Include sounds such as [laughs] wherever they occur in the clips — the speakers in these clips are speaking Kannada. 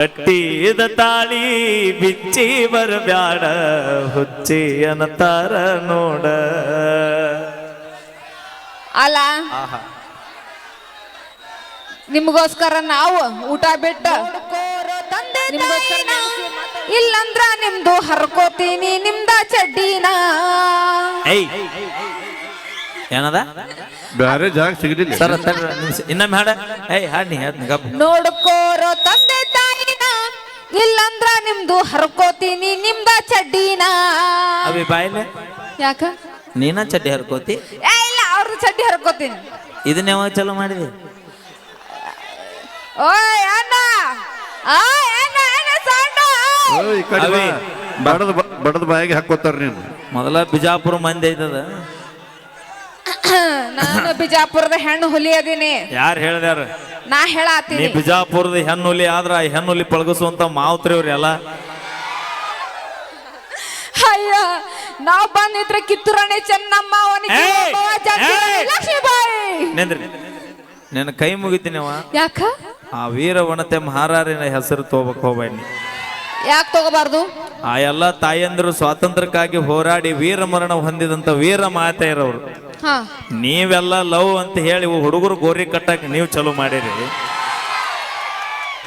ಕಟ್ಟಿದ ತಾಳಿ ಬಿಚ್ಚಿ ಬರಬ್ಯಾಡ ಹುಚ್ಚಿ ಅನ್ನತಾರ ನೋಡ. ಅಲ್ಲ ನಿಮಗೋಸ್ಕರ ನಾವು ಊಟ ಬಿಟ್ಟ ಇಲ್ಲಂದ್ರ ನಿಮ್ದು ಹರ್ಕೋತೀನಿ ನಿಮ್ದ ಚಡ್ಡಿನ. ಏಯ್ ಏನದ? ಬ್ಯಾರೆ ಜಾಗ ಸಿಗಲಿಲ್ಲ. ಸರ್ ಇನ್ನೊಮ್ಮೆ ಹಾಡ. ಏಯ್ ಹಾಡಿ ಹೇಳ್ತೀನಿ ನೋಡ್ಕೋರೋ ತಂದೆ ಇಲ್ಲಂದ್ರ ನಿಮ್ದು ಹರ್ಕೋತೀನಿ ನಿಮ್ದ ಚಡ್ಡಿನ. ಅವಿ ಬಾಯ್ಲೆ. ಯಾಕ? ನೀನ ಚಡ್ಡಿ ಹರ್ಕೋತಿ? ಏ ಇಲ್ಲ ಅವ್ರದ್ದು ಚಡ್ಡಿ ಹರ್ಕೋತೀನಿ. ಇದನ್ನ ಯಾವಾಗ ಚಲೋ ಮಾಡಿದಿ? ಓಯ್ ಅಣ್ಣ! ಆ ಅಣ್ಣ ಅಣ್ಣ ಸಣ್ಣ! ಓ, ಈ ಕಡೆ ಬಾ. ಅವೇ. ಬಡದ ಬ- ಬಡದ ಬಾಯಿಗೆ ಹಾಕೋತಾರ ನೀನು. ಮೊದಲ ಬಿಜಾಪುರ ಮಂದಿ ಐತದ? [coughs] ನಾನು ಬಿಜಾಪುರದ ಹೆಣ್ಣು ಹುಲಿ ಅದೀನಿ ಯಾರು ಹೇಳ್ದಾರ ನಾ ನೀ ಹೇಳತ್ತೀನಿ ಬಿಜಾಪುರದ ಹೆಣ್ಣುಲಿ ಆದ್ರ ಆ ಹೆಣ್ಣುಲಿ ಪಳಗಿಸುವಂತ ಮಾವುತ್ರಿ ಅವ್ರೆಲ್ಲ ಎಲ್ಲ ಅಯ್ಯ ನಾವ್ ಬಂದಿದ್ರೆ ಕಿತ್ತೂರಾಣಿ ಚೆನ್ನಮ್ಮ ಅವನಿಗೆ ಏಯ್! ಏಯ್! ಲಕ್ಷ್ಮೀಬಾಯಿ. ನಿಂದ್ರಿ. ನಿನ್ನ ಕೈ ಮುಗಿತೀನಿ ಯಾಕ? ಆ ವೀರ ವನತೆ ಮಹಾರಾರಿನ ಹೆಸರು ತಗೋಬೇಕು ಹೋಗ್ಬೇಡಿ. ಯಾಕೆ ತಗೋಬಾರ್ದು? ಆ ಎಲ್ಲ ತಾಯಂದಿರು ಸ್ವಾತಂತ್ರ್ಯಕ್ಕಾಗಿ ಹೋರಾಡಿ ವೀರ ಮರಣ ಹೊಂದಿದಂತ ವೀರ ಮಾತೆಯರವರು. ಹಾ. ನೀವೆಲ್ಲ ಲವ್ ಅಂತ ಹೇಳಿ ಹುಡುಗರು ಗೋರಿ ಕಟ್ಟಕ್ ನೀವು ಚಲೋ ಮಾಡಿರಿ.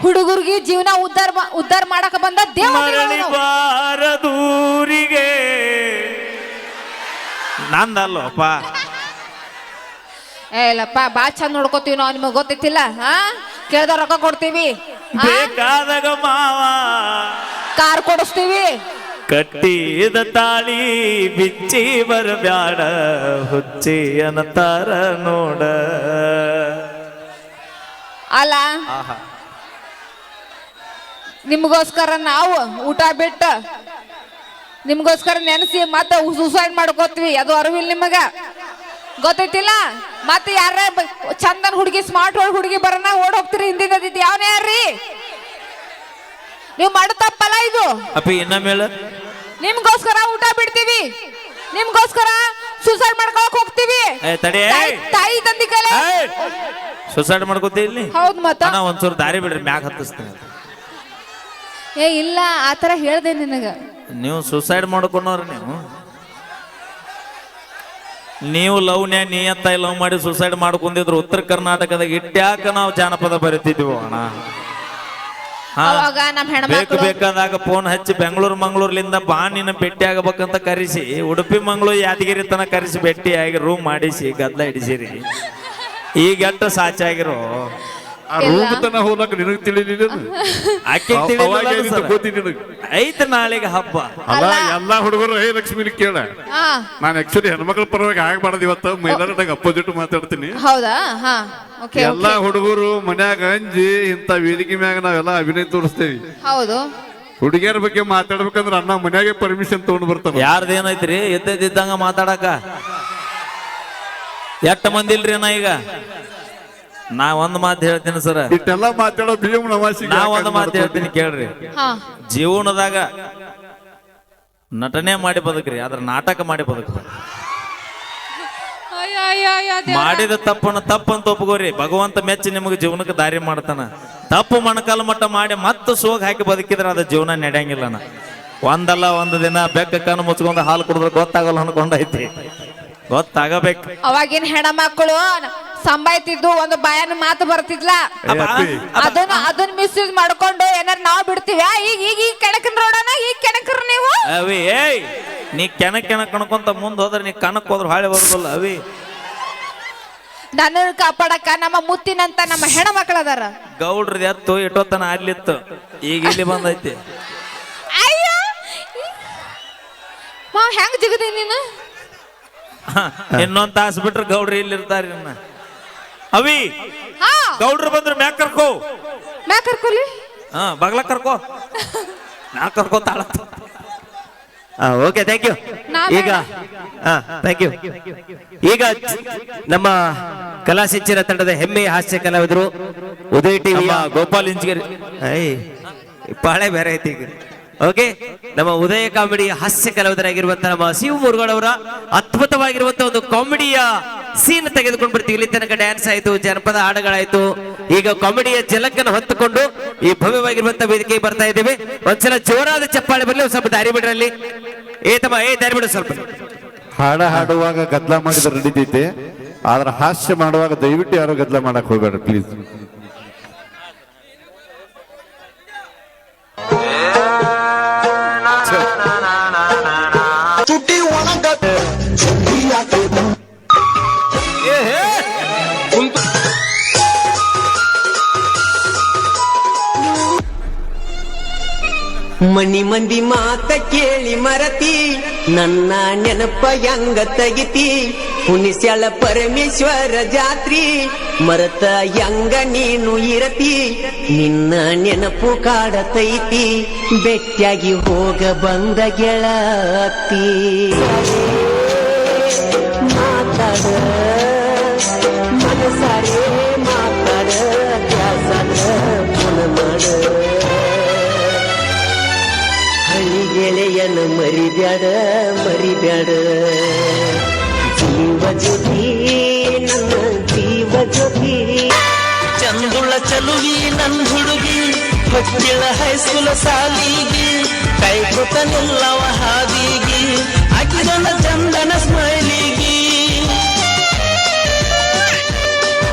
ಹುಡುಗರಿಗೆ ಜೀವನ ಉದ್ದಾರ ಉದ್ದಾರ ಮಾಡಕ ಬಂದ ಬಾರದೂರಿಗೆ. ನಂದಲ್ಲಪ್ಪ. ಏಲಪ್ಪ ಬಾ ಚಂದ ನೋಡ್ಕೋತೀವಿ ನಾವು ನಿಮಗೆ ಗೊತ್ತಿತ್ತಿಲ್ಲ ಹಾ? ಕೇಳ್ದ ರೊಕ್ಕ ಕೊಡ್ತೀವಿ? ಬೇಕಾದಾಗ ಮಾವ. ಕಾರ್ ಕೊಡಿಸ್ತೀವಿ. ಕಟ್ಟಿದ ತಾಳಿ ಬಿಚ್ಚಿ ಬರಬ್ಯಾಡ ಹುಚ್ಚಿ ಅನ್ನತಾರ ನೋಡ. ಅಲ್ಲ ನಿಮಗೋಸ್ಕರ ನಾವು ಊಟ ಬಿಟ್ಟು ನಿಮಗೋಸ್ಕರ ನೆನೆಸಿ ಮತ್ತೆ ಸುಸೈಡ್ ಮಾಡ್ಕೋತೀವಿ. ಅದು ಅರಿವಿಲ್ಲ ನಿಮಗ. ಗೊತ್ತೈತಿಲ್ಲ? ಮತ್ತೆ ಯಾರ ಚಂದನ್ ಹುಡುಗಿ ಸ್ಮಾರ್ಟ್ ಹುಡುಗಿ ಬರೋಣ ಓಡ್ ಹೋಗ್ತೀರಿ ಹಿಂದಿನ ಯಾವನೇ ಯಾರ್ರಿ? ನೀವು ಮಾಡೋ ತಪ್ಪಲ್ಲ ಇದು. ಅಪ್ಪಿ ಇನ್ನೊಮ್ಮೆ ಹೇಳು ನಿಮ್ಗೋಸ್ಕರ ಊಟ ಬಿಡ್ತೀವಿ. ನಿಮ್ಗೋಸ್ಕರ ಸುಸೈಡ್ ಮಾಡ್ಕೊಳಕ್ ಹೋಗ್ತೀವಿ. ಏ ತಡಿ. ತಾಯಿ- ತಾಯಿ ತಂದಿ ಕೈಲಿ. ಸುಸೈಡ್ ಮಾಡ್ಕೋತಿ ಇಲ್ಲಿ? ಹೌದ್ ಮತ್ತ. ಅಣ್ಣ ಒಂಚೂರು ದಾರಿ ಬಿಡ್ರಿ ಮ್ಯಾಗ ಹತ್ತಿಸ್ತೀನಿ. ಏ ಇಲ್ಲ ಆತರ ಹೇಳ್ದೆ ನಿನಗ. ನೀವು ಸುಸೈಡ್ ಮಾಡ್ಕೊಂಡವ್ರಿ ನೀವು. ನೀವು ಲವ್ನ್ಯಾ ನಿಯತ್ತಾಗಿ ಲವ್ ಮಾಡಿ ಸುಸೈಡ್ ಮಾಡ್ಕೊಂಡಿದ್ರು ಉತ್ತರ ಕರ್ನಾಟಕದಾಗ ಇಟ್ಟ್ಯಾಕ ನಾವು ಜಾನಪದ ಬರಿತಿದ್ವಿ ಅಣ್ಣ. ಅವಾಗ ಬೇಕು ಹೆಣ್ಮಕ್ಳು ಬೇಕಾದಾಗ ಫೋನ್ ಹಚ್ಚಿ ಬೆಂಗಳೂರು ಮಂಗಳೂರ್ಲಿಂದ ಬಾ ನಿನ್ನ ಭೇಟಿ ಆಗಬೇಕಂತ ಕರೆಸಿ ಉಡುಪಿ ಮಂಗಳೂರು ಯಾದಗಿರಿ ತನಕ ಕರೆಸಿ ಆಗಿ ರೂಮ್ ಮಾಡಿಸಿ ಗದ್ದಲ ಹಿಡಿಸಿರಿ. ಈಗ ಎಷ್ಟು ಸಾಚಾಗಿರೋ? ಆ ರೂಮ್ ತನ ಹೋಗ್ಲಕ್ಕ ನಿನಗ್ ತಿಳಿಲಿಲ್ಲ [laughs] ಆಕೆ ಗೊತ್ತಿ ನಿನಗ್? ಐತೆ ನಾಳೆಗೆ ಹಬ್ಬ. ಅಲ್ಲ ಎಲ್ಲಾ ಹುಡುಗರು ಹೇ ಲಕ್ಷ್ಮಿ ಕೇಳ. ಹಾ ನಾನು ಆಕ್ಚುಲಿ ಹೆಣ್ಮಕ್ಳ ಪರವಾಗಿ ಆಗ್ಬಾರ್ದು ಇವತ್ತು. ಮೈದಾನದಾಗ ಅಪೋಸಿಟ್ ಮಾತಾಡ್ತೀನಿ. ಹೌದಾ? ಹಾ. ಓಕೆ ಎಲ್ಲಾ ಹುಡುಗರು ಮನ್ಯಾಗ ಅಂಜಿ ಇಂತ ವೇದಿಕೆ ಮ್ಯಾಗ ನಾವೆಲ್ಲ ಅಭಿನಯ ತೋರಿಸ್ತೇವಿ. ಹೌದು. ಹುಡುಗಿಯರ ಬಗ್ಗೆ ಮಾತಾಡ್ಬೇಕಂದ್ರ ಅಣ್ಣ ಮನ್ಯಾಗೆ ಪರ್ಮಿಷನ್ ತಗೊಂಡ್ ಬರ್ತಾನ. ಯಾರ್ದೇನೈತ್ರಿ ಎದ್ದೆದ್ದಂಗ ಮಾತಾಡಕ. ಎಷ್ಟ ಮಂದಿ ಇಲ್ರಿ ನಾ ಈಗ? ನಾ ಒಂದ್ ಮಾತು ಹೇಳ್ತೀನಿ ಸರ್. ಮಾತಾಡೋ ಭೀಮ್ ನಾ ಒಂದ್ ಮಾತು ಹೇಳ್ತೀನಿ ಕೇಳ್ರಿ. ಹಾ. ಜೀವನದಾಗ ನಟನೆ ಮಾಡಿ ಬದುಕ್ರಿ ಆದ್ರ ನಾಟಕ ಮಾಡಿ ಬದುಕ್ರಿ. ಅಯ್ಯ, ಅಯ್ಯ, ಅಯ್ಯ, ದೇವ್ರ. ಮಾಡಿದ ತಪ್ಪನ್ನ ತಪ್ಪಂತ ಒಪ್ಪಗೋರಿ ಭಗವಂತ ಮೆಚ್ಚಿ ನಿಮಗೆ ಜೀವನಕ್ಕೆ ದಾರಿ ಮಾಡ್ತಾನ. ತಪ್ಪು ಮಣಕಾಲ ಮಟ್ಟ ಮಾಡಿ ಮತ್ತೆ ಸೋಗ್ ಹಾಕಿ ಬದುಕಿದ್ರೆ ಅದು ಜೀವನ ನಡೆಯಂಗಿಲ್ಲನ ಒಂದಲ್ಲ ಒಂದು ದಿನ ಬೆಕ್ಕ ಕಣ್ಣು ಮುಚ್ಕೊಂಡು ಹಾಲು ಕುಡಿದ್ರೆ ಗೊತ್ತಾಗಲ್ಲ ಅನ್ಕೊಂಡೈತಿ. ಗೊತ್ತಾಗಬೇಕು. ಅವಾಗಿನ ಹೆಣ್ಮಕ್ಳು ಸಂಬಾಯ್ತಿದ್ದು ಒಂದು ಬಾಯನ ಮಾತು ಬರ್ತಿದ್ಲ? ಅದನ್ನ ಅದನ್ನ ಮಿಸ್ಯೂಸ್ ಮಾಡ್ಕೊಂಡು ಏನಾರ ನಾವ್ ಬಿಡ್ತೀವಿ. ಈಗ ಈಗ ಈಗ ಕೆಣಕನ್ ರೋಡನ ಈಗ ಕೆಣಕ್ರ ನೀವು? ಅವಿ ಏಯ್ ನೀ ಕೆಣಕ್ ಕೆಣಕ್ ಕಣ್ಕೊಂತ ಮುಂದ್ ಹೋದ್ರೆ ನೀ ಕಣಕ್ ಹೋದ್ರೆ ಹಾಳೆ ಬರೋದಲ್ಲ ಅವಿ. ನನ್ನ ಕಾಪಾಡಕ ನಮ್ಮ ಮುತ್ತಿನಂತ ನಮ್ಮ ಹೆಣ ಮಕ್ಕಳದಾರ ಗೌಡ್ರ ಎತ್ತು ಇಟ್ಟೋತನ ಅಲ್ಲಿತ್ತು ಈಗ ಇಲ್ಲಿ ಬಂದೈತಿ. ಅಯ್ಯ ಮಾವ್ ಹೆಂಗ್ ಜಿಗದಿ ನೀನು? ಇನ್ನೊಂದ್ ತಾಸ್ ಬಿಟ್ರೆ ಗೌಡ್ರು ಇಲ್ಲಿ ಇರ್ತಾರ ಇನ್ನ. ಅವಿ ಹಾ. ಗೌಡ್ರು ಬಂದ್ರು ಮ್ಯಾಕ್ ಕರ್ಕೋ. ಮ್ಯಾ ಕರ್ಕೊಲಿ? ಹಾ ಬಗ್ಲ ಕರ್ಕೋ. ನಾ ಕರ್ಕೋ ತಾಳ. ಓಕೆ ಥ್ಯಾಂಕ್ ಯು ಈಗ ಹಾ ಥ್ಯಾಂಕ್ ಯು ಈಗ ನಮ್ಮ ಕಲಾ ಸಿಂಚನ ತಂಡದ ಹೆಮ್ಮೆಯ ಹಾಸ್ಯ ಕಲಾವಿದರು ಉದಯ ಟಿವಿಯ ನಮ್ಮ ಗೋಪಾಲ್ ಇಂಜಿಗೇರಿ. ಐ ಪಾಳೆ ಬೇರೆ ಐತಿ ಈಗ. ಓಕೆ ನಮ್ಮ ಉದಯ ಕಾಮಿಡಿ ಹಾಸ್ಯ ಕಲಾವಿದರಾಗಿರುವಂತಹ ನಮ್ಮ ಶಿವ ಮುರುಗಳವರ ಅದ್ಭುತವಾಗಿರುವಂತಹ ಒಂದು ಕಾಮಿಡಿಯ ಸೀನ್ ತೆಗೆದುಕೊಂಡು ಬರ್ತೀವಿ. ಇಲ್ಲಿ ತನಕ ಡ್ಯಾನ್ಸ್ ಆಯ್ತು, ಜನಪದ ಹಾಡುಗಳಾಯ್ತು. ಈಗ ಕಾಮಿಡಿಯ ಜಲಕ್ಕನ್ನು ಹೊತ್ತುಕೊಂಡು ಈ ಭವ್ಯವಾಗಿರುವಂತ ವೇದಿಕೆಗೆ ಬರ್ತಾ ಇದ್ದೇವೆ. ಒಂದ್ಸಲ ಜೋರಾದ ಚಪ್ಪಾಳೆ ಬರಲಿ ಸ್ವಲ್ಪ ದಾರಿ ಬಿಡ್ರಲ್ಲಿ. ಏ ತಮ್ಮ, ಏ ದಾರಿ ಬಿಡು ಸ್ವಲ್ಪ. ಹಾಡ ಹಾಡುವಾಗ ಗದ್ದಲ ಮಾಡಿದ್ರೆ ನಡೀತೈತೆ. ಆದ್ರೆ ಹಾಸ್ಯ ಮಾಡುವಾಗ ದಯವಿಟ್ಟು ಯಾರು ಗದ್ದಲ ಮಾಡಕ್ ಹೋಗ್ಬೇಡ ಪ್ಲೀಸ್ ಮನಿ ಮಂದಿ ಮಾತ ಕೇಳಿ ಮರತಿ, ನನ್ನ ನೆನಪ ಹೆಂಗ ತೆಗಿತಿ? ಹುಣಿಸ್ಯಾಳ ಪರಮೇಶ್ವರ ಜಾತ್ರಿ, ಮರತ ಹೆಂಗ ನೀನು ಇರತಿ? ನಿನ್ನ ನೆನಪು ಕಾಡತೈತಿ ಬೆಟ್ಟಾಗಿ ಹೋಗ ಬಂದ ಗೆಳತಿ. ಮಾತಾಡ ಮನಸಾರೆ ಮರಿಬ್ಯಾಡ ಮರಿಬ್ಯಾಡ. ಜೀವ ಜ್ಯೋತಿ, ನನ್ನ ಜೀವ ಜ್ಯೋತಿ. ಚಂದುಳ ಚಲುವಿ, ನನ್ ಹುಡುಗಿ. ಹೊಚ್ಚಿಳ ಹೈಸ್ಕೂಲ ಸಾಲಿಗಿ. ಕೈ ಕೊತ ನಿಲ್ಲವ ಹಾದಿಗಿ. ಅಕಿದನ ಚಂದನ ಸ್ಮೈಲಿಗೆ.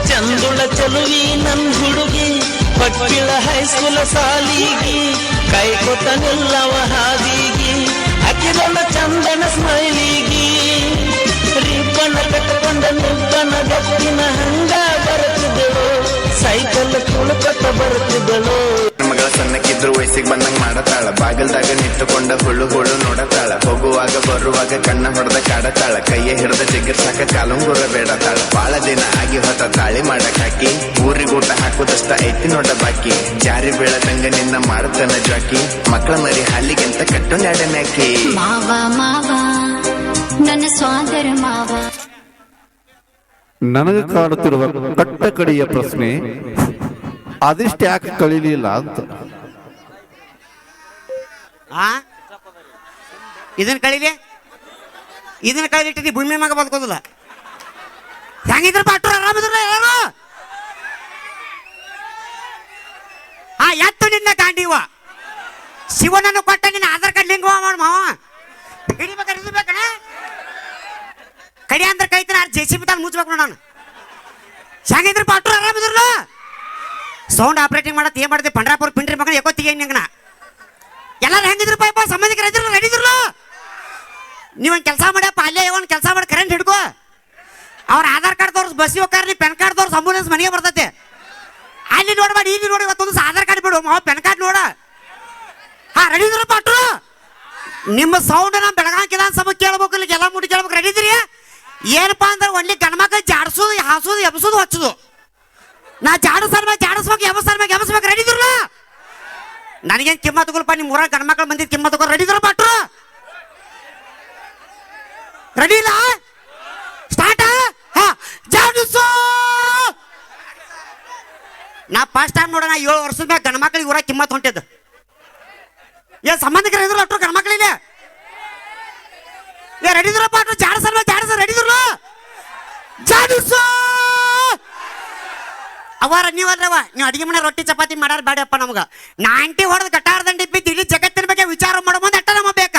ಚಂದುಳ ಚಲುವಿ, ನನ್ ಹುಡುಗಿ. ಹೊಚ್ಚಿಳ ಹೈಸ್ಕೂಲ ಸಾಲಿಗಿ. ಕೈ ಕೊತ ನಿಲ್ಲವ ಹಾದಿಗಿ. ಹಾಕಿದೊಂದ ಚಂದನ ಸ್ಮೈಲಿಗಿ ರಿಬ್ಬನ ಕಟ್ಟಕೊಂಡ ನಿಬ್ಬನ ಗಟ್ಟಿನ ಹಂಗ ಬರುತ್ತಿದ್ದಳು. ಸೈಕಲ್ ಕುಳ್ಕೊತ ಬರುತ್ತಿದ್ದಳು. ಮಗಳ ಸಣ್ಣಕ್ಕಿದ್ರು ವಯಸ್ಸಿಗೆ ಬಂದಂಗ್ ಮಾಡತಾಳ. ಬಾಗಲ್ದಾಗ ನಿಂತುಕೊಂಡ ಹುಳು ಹುಳು ನೋಡತಾಳ. ಹೋಗುವಾಗ ಬರುವಾಗ ಕಣ್ಣ ಹೊಡೆದ ಕಾಡತಾಳ. ಕೈಯ ಹಿಡಿದ ಜಿಗಿರ್ಸಾಕ ಕಾಲುಂಗುರ ಬೇಡತಾಳ. ಬಾಳ ದಿನ ಆಗಿ ಹೊತ್ತ ತಾಳಿ ಮಾಡಕ್ ಹಾಕಿ ಊರಿಗೂಟ ಹಾಕುದಷ್ಟ ಐತಿ ನೋಡ ಬಾಕಿ. ಜಾರಿ ಬೀಳದಂಗ ನಿನ್ನ ಮಾಡ್ತಾನ ಜಾಕಿ. ಮಕ್ಕಳ ಮರಿ ಹಾಲಿಗಿಂತ ಕಟ್ಟು ನಾಡನ್ಯಾಕಿ ಮಾವ ಮಾವ ನನ್ನ ಸ್ವಾದರ ಮಾವ. ನನಗೆ ಕಾಡುತ್ತಿರುವ ಕಟ್ಟ ಕಡಿಯ ಪ್ರಶ್ನೆ ಅದಿಷ್ಟು ಯಾಕೆ ಕಳೀಲಿಲ್ಲ ಅಂತ. ಆ? ಇದನ್ನ ಕಳೀಲಿ? ಇದನ್ನ ಕಳಿಲಿಟ್ಟು ನೀ ಭೂಮಿ ಮಗ ಬದುಕೋದಿಲ್ಲ. ಹೆಂಗಿದ್ರ ಬಾಟ್ರು ಆರಾಮಿದ್ರ ಏನು ಆ, ಎತ್ತು ನಿನ್ನ ಗಾಂಡಿವ. ಶಿವನನ್ನು ಕೊಟ್ಟ ನಿನ್ನ ಆಧಾರ್ ಕಾರ್ಡ್ ಲಿಂಕ್ ಮಾಡ ಮಾವ. ಕಡಿ ಅಂದ್ರೆ ಕೈತನ ಜೆ ಸಿ ಬಿ ಮುಚ್ಬೇಕು ನಾನು. ಹೆಂಗಿದ್ರ ಬಾಟ್ರು ಆರಾಮಿದ್ರಲ್ಲ? ಸೌಂಡ್ ಆಪರೇಟಿಂಗ್ ಮಾಡತ್ ಏನ್ ಮಾಡ್ತೀವಿ ಪಂಡ್ರಾಪುರ ಪಿಂಡ್ರಿ ಮಗನ ಎಕೋತಿಗೆ ನಿಂಗನ ಎಲ್ಲಾರು ಹೆಂಗಿದ್ರು ಪಾಪ ಸಂಬಂಧಿಕರ ಇದ್ರು ನಡೀದ್ರು ನೀವೊಂದು ಕೆಲಸ ಮಾಡ್ಯಪ್ಪ, ಅಲ್ಲೇ ಒಂದು ಕೆಲಸ ಮಾಡಿ ಕರೆಂಟ್ ಹಿಡ್ಕೋ. ಅವ್ರ ಆಧಾರ್ ಕಾರ್ಡ್ ತೋರ್ಸ್, ಬಸ್ ಹೋಗ್ತಾರ ನೀ ಪೆನ್ ಕಾರ್ಡ್ ತೋರ್ಸ್ ಅಂಬುಲೆನ್ಸ್ ಮನೆಗೆ ಬರ್ತತೆ. ಅಲ್ಲಿ ನೋಡ್ಬೇಡಿ ಇಲ್ಲಿ ನೋಡಿ ಇವತ್ತೊಂದು ಆಧಾರ್ ಕಾರ್ಡ್ ಬಿಡು. ಮಾವ ಪೆನ್ ಕಾರ್ಡ್ ನೋಡ. ಹಾ ರೆಡಿ ಇದ್ರು ನಿಮ್ಮ ಸೌಂಡ್ ನಮ್ಮ ಕಿದಾನ್ ಸಭೆ ಕೇಳ್ಬೇಕು ಇಲ್ಲಿ ಎಲ್ಲ ಮುಡಿ ಕೇಳ್ಬೇಕು. ರೆಡಿ ಇದ್ರಿ ಏನಪ್ಪಾ ಅಂದ್ರೆ, ಒಳ್ಳೆ ಗಣಮಕ್ಕ ಜಾಡ್ಸೋದು, ಹಾಸೋದು, ಎಬ್ಸೋದು, ಹಚ್ಚೋದು. ನಾ ಜಾಡಸರ್ ಮ್ಯಾಗ ಜಾಡಸ್ಬೇಕು ಎಬಸರ್ ಮ್ಯಾಗ ರೆಡಿ ಇದ್ರಲ್ಲ? ನನಗೇನು ಕಿಮ್ಮತ್ ತಗೊಲ್ಪ ನಿಮ್ಮ ಊರಾಗ ಗಂಡ ಮಕ್ಳು ಬಂದಿದ್ದು ಕಿಮ್ಮತ್ ತಗೋ ರೆಡಿ ಇದ್ರ ಪಾಟ್ರು ರೆಡಿ ಇಲ್ಲ? ಸ್ಟಾರ್ಟ್ ಹಾ ಜಾಡಿಸು ನಾ ಫಸ್ಟ್ ಟೈಮ್ ನೋಡೋಣ, ಏಳು ವರ್ಷದ ಮ್ಯಾಗ ಗಂಡ ಮಕ್ಳಿಗೆ ಊರಾಗ ಕಿಮ್ಮತ್ ಹೊಂಟಿದ್ದು. ಏ, ಸಂಬಂಧಿಕರು ಇದ್ರು ಅಟ್ರು ಗಂಡ ಮಕ್ಳಿಗೆ ಏ ರೆಡಿ ಅಟ್ರು ಪಾಟ್ರು ಜಾಡಸರ್ ಮ್ಯಾಗ ಜಾಡಸ ರೆಡಿ ಇದ್ರಲ್ಲ? ಜಾಡಿಸು ಅವರ ನೀವಲ್ರವ ನೀವು ಅಡಿಗೆ ಮನೆ ರೊಟ್ಟಿ ಚಪಾತಿ ಮಾಡಾರ ಬೇಡಪ್ಪ ನಮ್ಗ. ನಾಂಟಿ ಹೊಡೆದು ಕಟ್ಟಾರದಂಡಿ ಬಿದ್ದು ಇಲ್ಲಿ ಜಗತ್ತಿನ ಬಗ್ಗೆ ವಿಚಾರ ಮಾಡೋ ಮುಂದೆ ಅಟ್ಟ ನಮ್ಮ ಬೇಕ?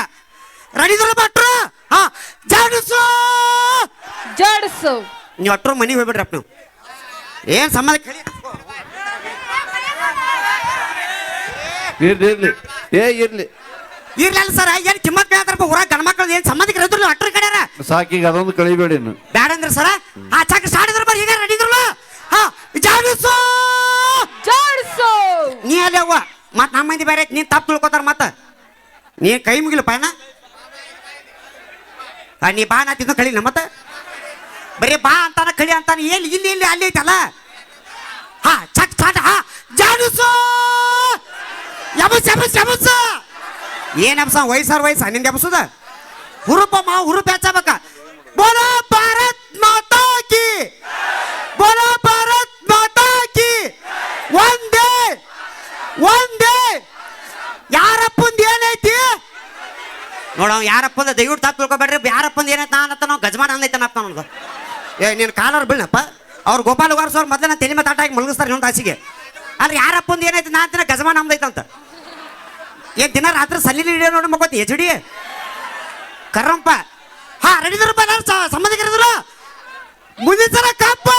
ರಣಿದ್ರು ಭಟ್ರು? ಹಾ ಜಾಡಿಸು! ಜಡ್ಸು. ನೀವು ಅಟ್ರು ಮನೆಗೆ ಹೋಗ್ಬಿಡ್ರಪ್ಪ ನೀವು. ಏನ್ ಸಂಬಂಧ ಕೇಳಿ? ಇರ್ಲಿ ಇರ್ಲಿ. ಏ ಇರ್ಲಿ. ಇರ್ಲಿಲ್ಲ ಸರ್ ಏನ್ ಕಿಮ್ಮತ್ ಕೇಳ್ತಾರಪ್ಪ ಊರಾಗ ಗಂಡ ಮಕ್ಕಳು ಏನ್ ಸಂಬಂಧಿಕರು ಇದ್ರು ಅಟ್ರ ಕಡೆಯಾರ ಸಾಕಿ ಅದೊಂದು ಕಳಿಬೇಡಿ ಬೇಡಂದ್ರೆ ಸರ್ ಅಂದ್ರೆ ಸರ ಆ ಚಾಕ ಸಾಡಿದ್ರ ಬರ್ರಿ ಈಗ ಐತಿ, ನೀನ್ ತಪ್ಪು ತಿಳ್ಕೊತಾರ ನೀ ಕೈ ಮುಗಿಲು ಪಾಯನ ಆ, ನೀ ಬಾ ನಾ ಕಳಿ ನಮ್ಮ ಮತ್ತ? ಬರೀ ಬಾ ಅಂತಾನ ಕಳಿ ಅಂತಾನ ಎಲ್ಲಿ ಇಲ್ಲಿ ಇಲ್ಲಿ ಅಲ್ಲಿ ಐತಲ್ಲ? ಹಾ ಚಕ್ ಚಾಟ ಹಾ ಜಾನುಸು! ಯಬಸ್ ಯಬಸ್ ಏನ್ ಎಬ್ಸ ವಯಸ್ಸಾರ ವಯಸ್ಸ ನಿಂದ ಎಬ್ಸುದ? ಹುರುಪ ಮಾ ಹುರುಪ ಹೆಚ್ಚಬೇಕ ಬೋಲೋ ಭಾರತ್ ಮಾತಾ ಕಿ! ಬೋಲೋ ಭಾರತ್ ಮಾತಾ ಕಿ! ಒಂದೇ ಒಂದೇ ಯಾರಪ್ಪಂದ ಏನೈತಿ? ನೋಡ ಯಾರಪ್ಪಂದ ದಯವಿಟ್ಟು ತಾತ್ ತಿಳ್ಕೊಬೇಡ್ರಿ. ಯಾರಪ್ಪಂದ ಏನೈತ ನಾನು ನಾವು ಗಜಮಾನ ಅಂದೈತೆ ನನಗೆ ಏ, ನೀನು ಕಾಲರ್ ಬೀಳಪ್ಪ ಅವ್ರು ಗೋಪಾಲ ವಾರಸ್ ಅವ್ರು ಮೊದಲ ತಲೆ ಮೇಲೆ ತಾಟಾಗಿ ಮಲಗಿಸ್ತಾರೆ ಇನ್ನೊಂದು ತಾಸಿಗೆ ಅಲ್ಲಿ ಯಾರಪ್ಪಂದು ಏನೈತಿ ನಾ ದಿನ ಅಂದೈತ ನಮ್ದೈತಂತ ಏನ್ ದಿನ ರಾತ್ರಿ ಸಲ್ಲಿ ಹಿಡಿಯೋ ನೋಡಿ ಮಗೋತಿ ಎಚ್ ಕರ್ರಂಪ. ಹಾ ರೆಡಿದ್ರಪ್ಪ ನಾನು ಸಂಬಂಧಿಕರಿದ್ರು. ಮುಂದಿನ ಸಲ ಕಪ್ಪ.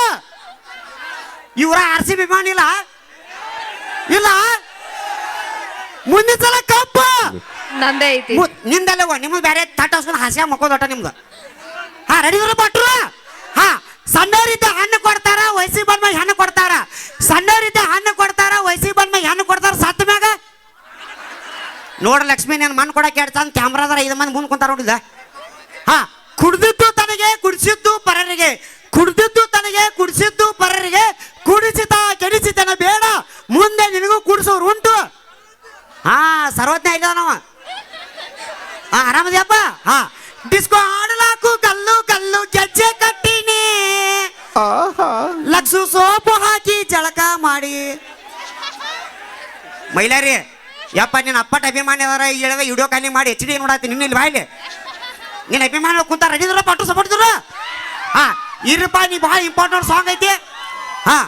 ಇವರ ಆರ್ ಸಿ ವಿಮಾನ ಇಲ್ಲ? ಇಲ್ಲ? ಮುಂದಿನ ಸಲ ಕಪ್ಪ ನಂದೇ ಐತಿ. ನಿಂದಲ್ಲವ ನಿಮ್ದು ಬೇರೆ ತಟ್ಟ ಹಸ್ಕೊಂಡು ಹಸಿಯ ಮಕ್ಕೋದೊಟ್ಟ ನಿಮ್ಗೆ. ಹಾ ರೆಡಿ ಭಟ್ರು? ಹಾ ಸಣ್ಣವರಿದ್ದ ಹಣ್ಣು ಕೊಡ್ತಾರ ವಯಸ್ಸಿಗೆ ಬಂದ ಮ್ಯಾಗ ಹಣ್ಣು ಕೊಡ್ತಾರ. ಸಣ್ಣವರಿದ್ದ ಹಣ್ಣು ಕೊಡ್ತಾರ ವಯಸ್ಸಿಗೆ ಬಂದ ಮ್ಯಾಗ ಹಣ್ಣು ಕೊಡ್ತಾರ ಸತ್ತ ಮ್ಯಾಗ. ನೋಡ ಲಕ್ಷ್ಮಿ ನಾನು ಮಣ್ಣು ಕೊಡಕ್ಕೆ ಚಂದ ಕ್ಯಾಮ್ರಾದಾರ ಐದು ಮಂದಿ ಮುಂದೆ ಕುಂತಾರ ನೋಡಿದ ಹಾ ಕುಡ್ದಿದ್ದು ತನಗೆ ಕುಡಿಸಿದ್ದು ಪರರಿಗೆ. ಕುಡ್ದಿದ್ದು ತನಗೆ ಕುಡಿಸಿದ್ದು ಪರರಿಗೆ. ಕುಡಿಸಿತ ಕೆಡಿಸಿತನ ಬೇಡ. ಮುಂದೆ ನಿನಗೂ ಕುಡಿಸೋರು ಉಂಟು. ಸರ್ವಜ್ಞ ಇದ್ದಾನವ ಹಾ ಆರಾಮದಿಯಪ್ಪ ಹಾ ಡಿಸ್ಕೋ ಆಡಲಾಕು ಕಲ್ಲು ಕಲ್ಲು ಗೆಜ್ಜೆ ಕಟ್ಟಿನಿ ಲಕ್ಷು ಸೋಪು ಹಾಕಿ ಜಳಕ ಮಾಡಿ ಮೈಲಾರಿ ಯಪ್ಪ ನಿನ್ನ ಅಪ್ಪಟ ಅಭಿಮಾನಿ ಅದಾರ ಈ ಹೇಳದ ವಿಡಿಯೋ ಕಾಲಿಂಗ್ ಮಾಡಿ ಎಚ್ ಡಿ ನೋಡತ್ತಿ ನಿನ್ನ ಇಲ್ಲಿ ಬಾಯ್ಲಿ ನಿನ್ನ ಅಭಿಮಾನಿ ಕುಂತ ರೆಡಿದ್ರ ಪಟ್ಟು ಸಪೋರ್ಟ್ ಹಾ ಇರಪ್ಪ ನೀ ಭಾಳ ಇಂಪಾರ್ಟೆಂಟ್ ಸಾಂಗ್ ಐತಿ ಹಾ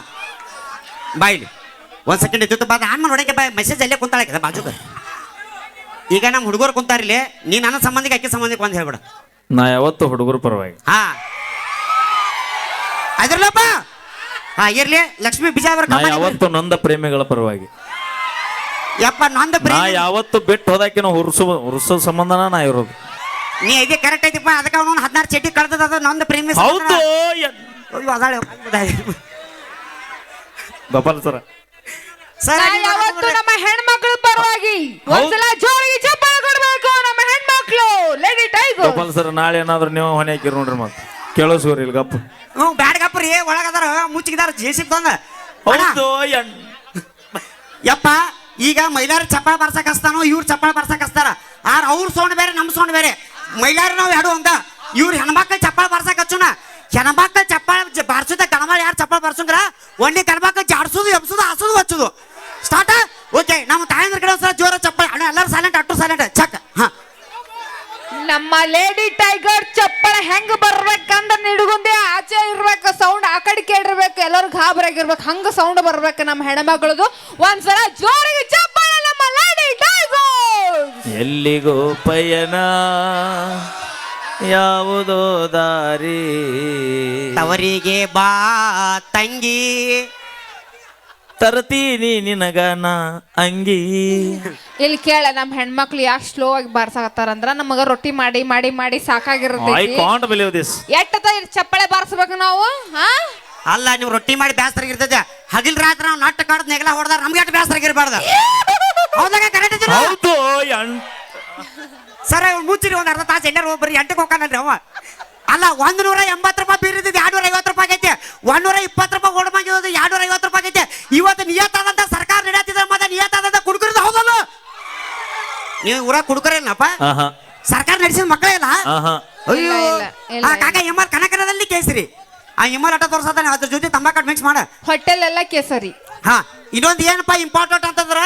ಬಾಯ್ಲಿ ಒಂದ್ ಸೆಕೆಂಡ್ ಇತ್ತು ಬಾ ಆನ್ ನೋಡಕ್ಕೆ ಬಾ ಮೆಸೇಜ್ ಅಲ್ಲೇ ಕುಂತಾಳೆ ಬಾಜುಗ. ಈಗ ನಮ್ ಹುಡುಗರು ಕುಂತಾರಿಲ್ಲಿ ನೀ ನನ್ನ ಸಂಬಂಧಿಕ ಅಕ್ಕಿ ಸಂಬಂಧಿಕ ಒಂದ್ ಹೇಳ್ಬಿಡ. ನಾ ಯಾವತ್ತು ಹುಡುಗರು ಪರವಾಗಿ. ಹಾ. ಅದ್ರಲ್ಲಪ್ಪ ಹಾ ಇರ್ಲಿ ಲಕ್ಷ್ಮೀ ಬಿಜಾವರ ನಾ ಯಾವತ್ತು ನೊಂದ ಪ್ರೇಮಿಗಳ ಪರವಾಗಿ. ಯಪ್ಪ ನಂದ ನಾ ಪ್ರೇಮಿ ಯಾವತ್ತು ಬಿಟ್ಟು ಹೋದಾಕಿನ ಹುರ್ಸು ಹುರ್ಸೋ ಸಂಬಂಧನ ನಾ ಇರೋದು. ನೀ ಇದೆ ಕರೆಕ್ಟ್ ಐತಿಪ್ಪ ಅದಕ್ಕೆ ಅವನು ಹದಿನಾರು ಚಡ್ಡಿ ಕಳ್ದದ ಅದು ನಂದ ಪ್ರೇಮಿ ಹೌದು ಅದಾಳೆ. ಗೋಪಾಲ್ ಸರ. ಯಾವತ್ತು ನಮ್ಮ ಹೆಣ್ಮಕ್ಳು ಪರವಾಗಿ ಒಂದ್ಸಲ ಜೋರಿಗೆ ಚಪ್ಪಲ ಕೊಡ್ಬೇಕು ನಮ್ಮ ಹೆಣ್ಮಕ್ಳು. ಲೇಡಿ ಟೈಗರ್ ಗೋಪಾಲ್ ಸರ್ ನಾಳೆ ಏನಾದ್ರು ನೀವು ಹೊಣೆ ಹಾಕಿರಿ ನೋಡ್ರಿ ಮತ್ತೆ. ಕೇಳಿಸ್ಕೋರಿ ಇಲ್ಲಿ ಗಪ್ಪ. ಹ್ಞೂ ಬ್ಯಾಡ್ಗಪ್ಪ ರೀ ಒಳಗದಾರ ಮುಚ್ಚಿದಾರ ಸಿ ತಂದ ಹೌದು ಎಣ್- ಯಪ್ಪ ಈಗ ಮೈಲಾರ ಚಪ್ಪಾಳೆ ಬರ್ಸಕ್ ಹಸ್ತಾನೋ ಇವ್ರು ಚಪ್ಪಾಳೆ ಬರ್ಸಕ್ ಹಸ್ತಾರ ಆರ್ ಅವ್ರ ಸೌಂಡ್ ಬೇರೆ ನಮ್ಮ ಸೌಂಡ್ ಬೇರೆ. ಮೈಲಾರ ನಾವು ಎರಡು ಅಂತ ಇವ್ರು ಹೆಣ್ಮಕ್ಳು ಚಪ್ಪಾಳೆ ಬರ್ಸಕ್ ಹಚ್ಚುನ. ಹೆಣ್ಮಕ್ಳು ಚಪ್ಪಾಳೆ ಜ- ಬಾರ್ಸುದ ಗಣಮಳ ಯಾರು ಚಪ್ಪಾಳೆ ಬರ್ಸಂಗ್ರ ಒಂದೇ ಗಣಮಕ್ಳು ಜಾಡ್ಸುದು ಎಬ್ಸುದು ಹಸುದು ಹಚ್ಚೋದು. ಸ್ಟಾರ್ಟ್ ಓಕೆ ನಮ್ಮ ತಾಯಂದ್ರ ಕಡೆ ಒಂದ್ಸಲ ಜೋರ ಚಪ್ಪಾಳೆ ಅಣ್ಣ ಎಲ್ಲರೂ ಸೈಲೆಂಟ್ ಅಟ್ಟು ಸೈಲೆಂಟ್ ಚಕ್ ಹಾ. ನಮ್ಮ ಲೇಡಿ ಟೈಗರ್ ಚಪ್ಪಳ ಹೆಂಗ್ ಬರ್ಬೇಕಂದ್ರ ನಿಡುಗುಂದೆ ಆಚೆ ಇರ್ಬೇಕು ಸೌಂಡ್ ಆ ಕಡೆ ಕೇಳಿರ್ಬೇಕು ಎಲ್ಲರೂ ಗಾಬರಾಗಿರ್ಬೇಕು ಹಂಗ ಸೌಂಡ್ ಬರ್ಬೇಕು ನಮ್ಮ ಹೆಣ್ಮಕ್ಳದು ಒಂದ್ಸಲ ಜೋರಿಗೆ ಚಪ್ಪಳ ನಮ್ಮ ಲೇಡಿ ಟೈಗರ್ ಎಲ್ಲಿಗೋ ಪಯಣ? ಯಾವುದೋ ದಾರಿ? ತವರಿಗೆ ಬಾ ತಂಗಿ. ತರ್ತೀನಿ ನಿನಗನ ಅಂಗಿ. ಇಲ್ಲಿ ಕೇಳ ನಮ್ ಹೆಣ್ಮಕ್ಳು ಯಾಕೆ ಸ್ಲೋ ಆಗಿ ಬಾರ್ಸಾಕತ್ತಾರಂದ್ರ ನಮಗ ರೊಟ್ಟಿ ಮಾಡಿ ಮಾಡಿ ಮಾಡಿ ಐ ಸಾಕಾಗಿರ್ತೈತಿ ಕಾಂಟ್ ಬಿಲೀವ್ ದಿಸ್ ಎಟ್ಟದ ಚಪ್ಪಳೆ ಬಾರ್ಸಬೇಕು ನಾವು ಹಾ ಅಲ್ಲ ನೀವು ರೊಟ್ಟಿ ಮಾಡಿ ಬೇಸರಾಗಿರ್ತೈತೆ ಹಗಲ್ ರಾತ್ರಿ ನಾವು ನಟ್ಟ ಕಾಡದ್ ನೆಗಲ ಹೊಡೆದ ನಮ್ಗೆ ಅಷ್ಟು ಬೇಸರಾಗಿರ್ಬಾರ್ದು ಹೌದಾಗ ಕರೆಕ್ಟ್ ಇದ್ದೀರಾ ಹೌದು ಸರ ಇವ್ನು ಮುಚ್ಚಿರಿ ಒಂದು ಅರ್ಧ ತಾಸು ಎಲ್ಲರೂ ಒಬ್ಬರು ಎಂಟಕ್ಕೆ ಹೋಗ್ಕಾನಲ್ರಿ ಅವ. ಅಲ್ಲ ಒಂದ್ ನೂರ ಎಂಬತ್ತು ರೂಪಾಯಿ ಬೀರಿದ್ದು ಎರಡ್ ಎರಡು ನೂರ ಐವತ್ತು ರೂಪಾಯಿ ಆಗೈತೆ. ನೂರ ಇಪ್ಪತ್ತು ರೂಪಾಯಿ ಓಡಮಾಗಿರೋದು ಎರಡು ಊರಾಗ ಕುಡುಕರೇನಪ್ಪ ಆಹಾ. ಸರ್ಕಾರ ನಡೆಸಿದ ಮಕ್ಕಳೇ ಇಲ್ಲ ಆಹಾ. ಅಯ್ಯೋ ಆ ಕಾಕ ಎಮ್ಮಲ್ ಕನಕನದಲ್ಲಿ ಕೇಸರಿ. ಆ ಎಮ್ಮಲ್ ಆಟ ತೋರ್ಸತಾನೆ ಅದ್ರ ಜೊತೆ ತಂಬಾಕಟ್ ಮಿಕ್ಸ್ ಮಾಡ. ಹೋಟೆಲ್ ಎಲ್ಲ ಕೇಸರಿ. ಹಾ ಇನ್ನೊಂದು ಏನಪ್ಪ ಇಂಪಾರ್ಟೆಂಟ್ ಅಂತಂದ್ರ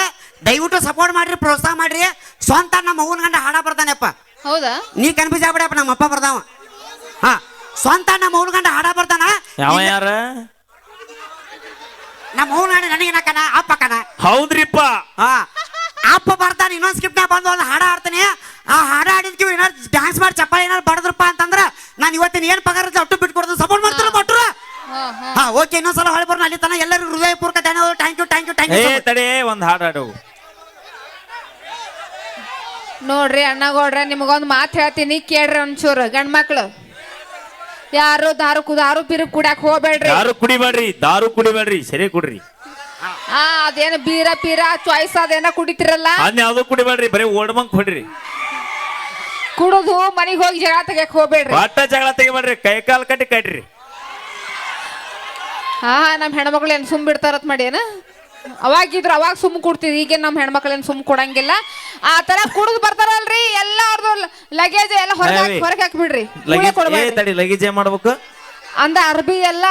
ದಯವಿಟ್ಟು ಸಪೋರ್ಟ್ ಮಾಡ್ರಿ ಪ್ರೋತ್ಸಾಹ ಮಾಡ್ರಿ. ಸ್ವಂತ ನಮ್ಮ ಅವ್ವನ ಗಂಡ ಹಾಡ ಬರ್ತಾನೆಪ್ಪ ಹೌದಾ? ನೀ ಕನ್ಫ್ಯೂಸ್ ಆಗ್ಬಿಡಪ್ಪ ನಮ್ಮ ಅಪ್ಪ ಬರ್ತಾವ ಹಾ ಸ್ವಂತ ನಮ್ಮ ಅವ್ವನ ಗಂಡ ಹಾಡ ಬರ್ತಾನ ಯಾವ ಯಾರ? ನಮ್ಮ ಅವ್ವನ ಗಂಡ ನನಗೆ ಅಪ್ಪ ಕಣ ಹೌದ್ರಿಪ್ಪ. ಹಾ. ಅಪ್ಪ ಬರ್ತಾನೆ ಇನ್ನೊಂದು ಸ್ಕಿಪ್ನ ಬಂದು ಒಂದು ಹಾಡ ಆಡ್ತಾನೆ ಆ ಹಾಡ ಆಡಿದ್ಕೆ ಏನಾರು ಡ್ಯಾನ್ಸ್ ಮಾಡಿ ಚಪ್ಪಾಳೆ ಏನಾರು ಬಡದ್ರಪ್ಪ ಅಂತಂದ್ರೆ ನಾನು ಇವತ್ತಿನ ಏನು ಪಗಾರ ಅಷ್ಟು ಅಟ್ಟು ಬಿಟ್ಟು ಕೊಡೋದು ಸಪೋರ್ಟ್ ಮಾಡ್ತಾರೆ ಕೊಟ್ರು? ಹಾ ಓಕೆ ಇನ್ನೊಂದ್ಸಲ ಹೊಳೆ ಬರೋಣ. ಅಲ್ಲಿ ತನ ಎಲ್ಲರೂ ಹೃದಯಪೂರ್ವಕ ಧನ್ಯವಾದ thank you thank you thank ಏ ಯು ತಡೆ ಒಂದ್ ಹಾಡು ಹಾಡು. ನೋಡ್ರಿ ಅಣ್ಣಗೌಡ್ರೆ ನಿಮಗೊಂದು ಮಾತು ಹೇಳ್ತೀನಿ ಕೇಳ್ರಿ ಒಂಚೂರು ಗಂಡ್ ಮಕ್ಳು. ಯಾರು ದಾರು ಕು ದಾರು ಪಿರು ಕುಡ್ಯಾಕ್ ಹೋಗ್ಬೇಡ್ರಿ. ದಾರು ಕುಡಿಬೇಡ್ರಿ ದಾರು ಕುಡಿಬೇಡ್ರಿ ಸರಿ ಕುಡ್ರಿ. ಆ ಅದೇನ ಬೀರ ಪೀರ ಚಾಯ್ಸ್ ಅದೇನ ಕುಡಿತಿರಲ್ಲ? ಅದ್ನ ಯಾವ್ದು ಕುಡಿಬೇಡ್ರಿ? ಬರೀ ಓಡ್ಮಂಗ್ ಕೊಡ್ರಿ. ಕುಡುದು ಮನೆಗೆ ಹೋಗಿ ಜಗಳ ತೆಗಿಯಕ್ ಹೋಗ್ಬೇಡ್ರಿ. ಒಟ್ಟ ಜಗಳ ತೆಗಿಬೇಡ್ರಿ. ಕೈ ಕಾಲ್ ಕಟ್ಟಿ ಕಟ್ರಿ. ಹಾ ನಮ್ ಹೆಣ್ಮಕ್ಳು ಏನ್ ಸುಮ್ ಬಿಡ್ತಾರತ್ ಮಾಡಿ ಏನ? ಅವಾಗಿದ್ರು ಅವಾಗ ಸುಮ್ ಕೊಡ್ತಿದ್ ಈಗ ನಮ್ಮ ಹೆಣ್ಮಕ್ಳು ಏನ್ ಸುಮ್ ಕೊಡಂಗಿಲ್ಲ. ಆ ತರ ಕುಡಿದು ಬರ್ತಾರಲ್ರಿ ಎಲ್ಲ ಅವ್ರದ್ದು ಲಗೇಜ್ ಎಲ್ಲ ಹೊರಗೆ ಹಾಕಿ ಹೊರಗೆ ಹಾಕ್ಬಿಡ್ರಿ. ಲಗೇಜ್ ಏ ತಡಿ ಲಗೇಜ್ ಏನ್ ಮಾಡ್ಬೇಕು? ಅಂದ ಅರ್ಬಿ ಎಲ್ಲ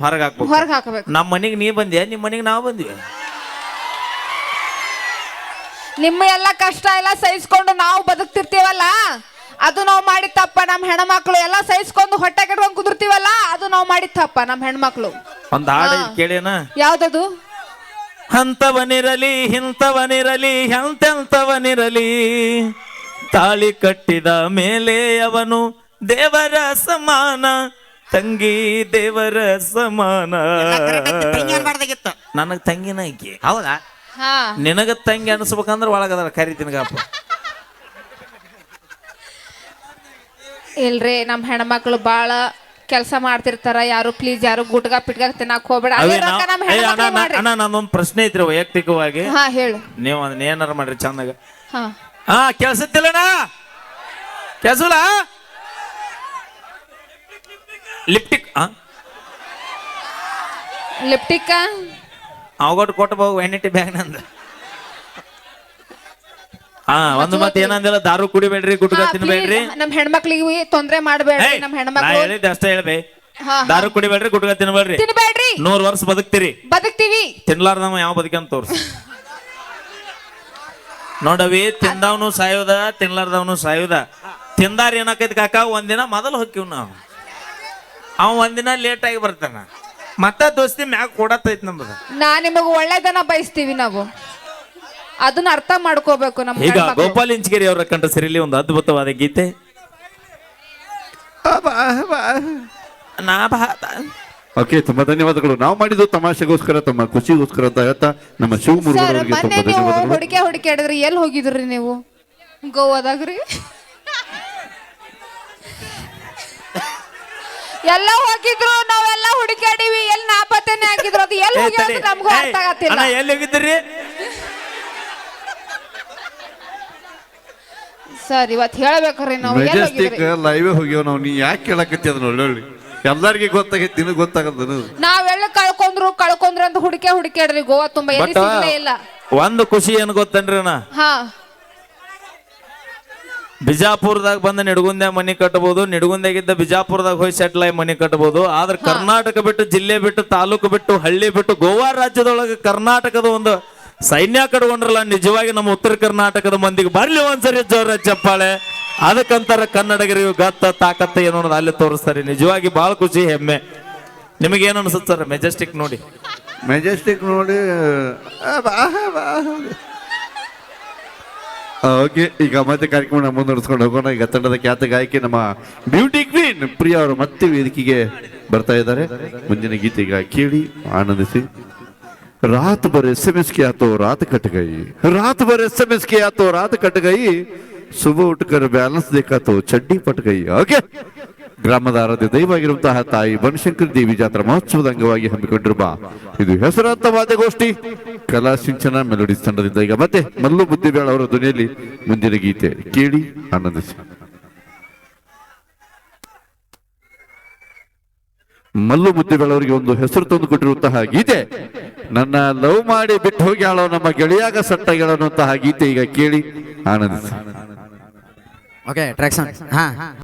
ಹೊರಗ್ ಹಾಕ್ಬೇಕು ಹೊರಗೆ ಹಾಕಬೇಕು. ನಮ್ಮ ಮನೆಗೆ ನೀ ಬಂದ್ಯಾ? ನಿಮ್ಮ ಮನೆಗೆ ನಾವು ಬಂದ್ವಿ. ನಿಮ್ಮ ಎಲ್ಲ ಕಷ್ಟ ಎಲ್ಲ ಸಹಿಸ್ಕೊಂಡು ನಾವು ಬದುಕ್ತಿರ್ತೀವಲ್ಲ? ಅದು ನಾವು ಮಾಡಿದ ತಪ್ಪ. ನಮ್ಮ ಹೆಣ್ಮಕ್ಳು ಎಲ್ಲ ಸಹಿಸ್ಕೊಂಡು ಹೊಟ್ಟೆ ಕಟ್ಕೊಂಡು ಕುದುರ್ತೀವಲ್ಲ? ಅದು ನಾವು ಮಾಡಿದ ತಪ್ಪ ನಮ್ಮ ಹೆಣ್ಮಕ್ಳು. ಒಂದ್ ಹಾಡು ಹಾ. ಕೇಳೇನ? ಯಾವ್ದದು? ಹಂತವನಿರಲಿ ಹಿಂತವನಿರಲಿ ಎಂತೆಂತವನಿರಲಿ ತಾಳಿ ಕಟ್ಟಿದ ಮೇಲೆ ಅವನು ದೇವರ ಸಮಾನ. ತಂಗಿ ದೇವರ ಸಮಾನ. ನನಗ ತಂಗಿನ ಐಕಿ. ಹೌದಾ? ಹಾ. ನಿನಗ ತಂಗಿ ಅನಿಸ್ಬೇಕಂದ್ರ ಒಳಗದಾರ ಕರಿತೀನಿಗಪ್ಪ ಇಲ್ರಿ ನಮ್ಮ ಹೆಣ್ಮಕ್ಳು ಬಾಳ ಕೆಲಸ ಮಾಡ್ತಿರ್ತಾರ. ಯಾರು ಪ್ಲೀಸ್ ಯಾರು ಗುಟ್ಗ ಪಿಟ್ಗ ತಿನ್ನಕ್ ಹೋಗ್ಬೇಡ. ಅದೇ ರೊಕ್ಕ ಮಾಡ್ರಿ ಅಣ್ಣ ನಂದೊಂದ್ ಪ್ರಶ್ನೆ ಐತ್ರಿ ವೈಯಕ್ತಿಕವಾಗಿ. ಹಾ ಹೇಳು. ನೀವು ಅದನ್ನ ಏನಾರ ಮಾಡ್ರಿ ಚಂದಾಗ. ಹಾ. ಹಾ ಕೆಲ್ಸತ್ತಿಲ್ಲಣ್ಣ? ಕೆಲ್ಸಲ್ಲ? ಲಿಪ್ಟಿಕ್ ಲಿಪ್ಟಿಕ್ಕ ಅವಗೊಟ್ಟು ಕೊಟ್ಟಬಹುದು ಎಣ್ಣಿಟ್ಟಿ ಬ್ಯಾಗ್ ನಂದ. ಹಾ ಒಂದು ಮತ್ತೆ ಏನಂದಿಲ್ಲ ದಾರು ಕುಡಿಬೇಡ್ರಿ ಗುಟ್ಕ ತಿನ್ಬೇಡ್ರಿ. ನಮ್ ಹೆಣ್ಮಕ್ಳಿಗೆ ತೊಂದ್ರೆ ಮಾಡ್ಬೇಡ್ರಿ ನಮ್ ಹೆಣ್ಮಕ್ಳು ಹೇಳಿದ್ದೆ ಅಷ್ಟೇ ಹೇಳ್ಬೇ ದಾರು ಕುಡಿಬೇಡ್ರಿ ಗುಟ್ಕ ತಿನ್ಬೇಡ್ರಿ. ತಿನ್ಬೇಡ್ರಿ. ನೂರ್ ವರ್ಷ ಬದುಕ್ತಿರಿ. ಬದುಕ್ತೀವಿ. ತಿನ್ಲಾರ್ದವ ಯಾವ ಬದುಕಂತ ತೋರ್ಸಿ. ನೋಡವಿ ತಿಂದವನು ಸಾಯುದ ತಿನ್ಲಾರ್ದವನು ಸಾಯುದ. ತಿಂದಾರ ಏನಾಕೈತಿ ಕಾಕ? ಒಂದಿನ ಮೊದಲು ಹೊಕ್ಕಿವ್ ನಾವು. ಅವ ಒಂದಿನ ಲೇಟ್ ಆಗಿ ಬರ್ತಾನ. ಮತ್ತ ದೋಸ್ತಿ ಮ್ಯಾಗ ಕೊಡತೈತಿ ನಮ್ದು. ನಾ ನಿಮಗ ಒಳ್ಳೇದನ್ನ ಬಯಸ್ತೀವಿ ನಾವು. ಅದನ್ನ ಅರ್ಥ ಮಾಡ್ಕೋಬೇಕು ನಮ್ಮ ಈಗ. ಗೋಪಾಲ್ ಇಂಚಗಿರಿ ಅವರ ಕಂಠ ಸಿರಿಲಿ ಒಂದು ಅದ್ಭುತವಾದ ಗೀತೆ. ನಾ ಭಾತ. ಓಕೆ ತುಂಬಾ ಧನ್ಯವಾದಗಳು. ನಾವು ಮಾಡಿದ್ದು ತಮಾಷೆಗೋಸ್ಕರ ತಮ್ಮ ಖುಷಿಗೋಸ್ಕರ ಅಂತ ಹೇಳ್ತಾ ನಮ್ಮ ಶಿವಮೂರ್ತಿ ಸರ್ ಅವರಿಗೆ ಮೊನ್ನೆ ತುಂಬಾ ನೀವು ಧನ್ಯವಾದಗಳು. ಹುಡುಕೆ ಹುಡುಕಿ ಆಡಿದ್ರಿ ಎಲ್ಲಿ ಹೋಗಿದ್ರಿ ನೀವು? ಗೋವಾದಾಗ್ರಿ? ಎಲ್ಲ ಹೋಗಿದ್ರು ನಾವೆಲ್ಲ ಹುಡುಕಾಡಿವಿ ಎಲ್ಲಿ ನಾಪತ್ತೆನೆ ಆಗಿದ್ರು ಅದು ಎಲ್ಲಿ ಏ, ನಮ್ಗೂ ಅರ್ಥ ಆಗತ್ತಿಲ್ಲ. ಅಣ್ಣ ಎಲ್ಲಿ ಹೋಗಿದ್ರಿ ಸರ್ ಇವತ್ತು ಹೇಳ್ಬೇಕ್ರಿ ನಾವು. ಎಲ್ಲಿ ಮೆಜೆಸ್ಟಿಕ್ ಹೋಗಿದ್ರಿ? ಲೈವ್ ಹೋಗ್ಯಾವ ನಾವು. ನೀ ಯಾಕೆ ಕೇಳಕತ್ತಿ ಅದನ್ನ ಒಳ್ಳೊಳ್ಳಿ ಎಲ್ಲಾರ್ಗಿ ಗೊತ್ತಾಗೈತಿ ನಿನಗೆ ಗೊತ್ತಾಗದನು ನಾವೆಲ್ಲ ಕಳ್ಕೊಂಡ್ರು ಕಳ್ಕೊಂಡ್ರು ಅಂತ ಹುಡುಕೆ ಹುಡುಕ್ಯಾಡ್ರಿ. ಗೋವಾ ತುಂಬಾ ಎಲ್ಲಿ ಬಟ್ ಸಿಗ್ಲೇ ಇಲ್ಲ. ಒಂದು ಖುಷಿ ಏನು ಗೊತ್ತೇನ್ರಿ ಅಣ್ಣ? ಹಾ. ಬಿಜಾಪುರದಾಗ ಬಂದ ನಿಡಗುಂದೆ ಮನೆ ಕಟ್ಟಬಹುದು ನಿಡಗುಂದಾಗಿದ್ದ ಬಿಜಾಪುರದಾಗ ಹೋಗಿ ಸೆಟ್ಲ್ ಆಗಿ ಮನೆ ಕಟ್ಟಬಹುದು ಆದ್ರೆ ಕರ್ನಾಟಕ ಬಿಟ್ಟು ಜಿಲ್ಲೆ ಬಿಟ್ಟು ತಾಲೂಕು ಬಿಟ್ಟು ಹಳ್ಳಿ ಬಿಟ್ಟು ಗೋವಾ ರಾಜ್ಯದೊಳಗೆ ಕರ್ನಾಟಕದ ಒಂದು ಸೈನ್ಯ ಕಟ್ಕೊಂಡ್ರಲ್ಲ ನಿಜವಾಗಿ ನಮ್ಮ ಉತ್ತರ ಕರ್ನಾಟಕದ ಮಂದಿಗೆ ಬರ್ಲಿ ಒಂದ್ಸರಿ ಜೋರ ಚಪ್ಪಾಳೆ. ಅದಕ್ಕಂತಾರ ಕನ್ನಡಿಗರಿಗೆ ಗತ್ತ ತಾಕತ್ತ ಏನೋ ಅನ್ನೋದು ಅಲ್ಲಿ ತೋರಿಸ್ತಾರೆ. ನಿಜವಾಗಿ ಬಹಳ ಖುಷಿ ಹೆಮ್ಮೆ. ನಿಮಗೇನು ಅನ್ಸುತ್ತೆ ಸರ್ ಮೆಜೆಸ್ಟಿಕ್ ನೋಡಿ? ಮೆಜೆಸ್ಟಿಕ್ ನೋಡಿ ಓಕೆ ಈಗ ಮತ್ತೆ ಕಾರ್ಯಕ್ರಮ ಮುಂದುವರಿಸ್ಕೊಂಡು ಹೋಗೋಣ. ಈಗ ತಂಡದ ಖ್ಯಾತ ಗಾಯಕಿ ನಮ್ಮ ಬ್ಯೂಟಿ ಕ್ವೀನ್ ಪ್ರಿಯಾ ಅವರು ಮತ್ತೆ ವೇದಿಕೆಗೆ ಬರ್ತಾ ಇದ್ದಾರೆ. ಮುಂದಿನ ಗೀತೆ ಈಗ ಕೇಳಿ ಆನಂದಿಸಿ. ರಾತ್ ಬರ ಎಸ್ ಎಂ ಎಸ್ ಕೆ ಆತೋ, ರಾತ್ ಕಟ್ಗೈ ರಾತ್ ಬರ ಎಸ್ ಎಂ ಎಸ್ ಕೆ ಆತೋ, ರಾತ್ ಕಟ್ಗೈ ಸುಬಹ ಉಟ್ಕರ್ ಬ್ಯಾಲೆನ್ಸ್ ದೇಕಾತೋ ಚಡ್ಡಿ ಪಟ್ಗೈ ಓಕೆ. ಗ್ರಾಮದ ಆರಾಧ್ಯ ದೈವ ಆಗಿರುವಂತಹ ತಾಯಿ ಬನಶಂಕರಿ ದೇವಿ ಜಾತ್ರಾ ಮಹೋತ್ಸವದ ಅಂಗವಾಗಿ ಹಮ್ಮಿಕೊಂಡಿರುವ ಇದು ಹೆಸರಾಂತ ವಾದ್ಯಗೋಷ್ಠಿ ಕಲಾ ಸಿಂಚನ ಮೆಲೋಡಿ ತಂಡದಿಂದ ಈಗ ಮತ್ತೆ ಮಲ್ಲು ಬುದ್ಧಿಬೇಳ ಅವರ ಧ್ವನಿಯಲ್ಲಿ ಮುಂದಿನ ಗೀತೆ ಕೇಳಿ ಆನಂದಿಸಿ. ಮಲ್ಲು ಮುದ್ದಿಬೇಳವರಿಗೆ ಒಂದು ಹೆಸರು ತಂದು ಕೊಟ್ಟಿರುವಂತಹ ಗೀತೆ. ನನ್ನ ಲವ್ ಮಾಡಿ ಬಿಟ್ಟು ಹೋಗಿ ಆಳೋ ನಮ್ಮ ಗೆಳೆಯಾಗ ಸಟ್ಟ ಗೀತೆ ಈಗ ಕೇಳಿ ಆನಂದಿಸಿ. ಓಕೆ ಟ್ರ್ಯಾಕ್ ಹಾ.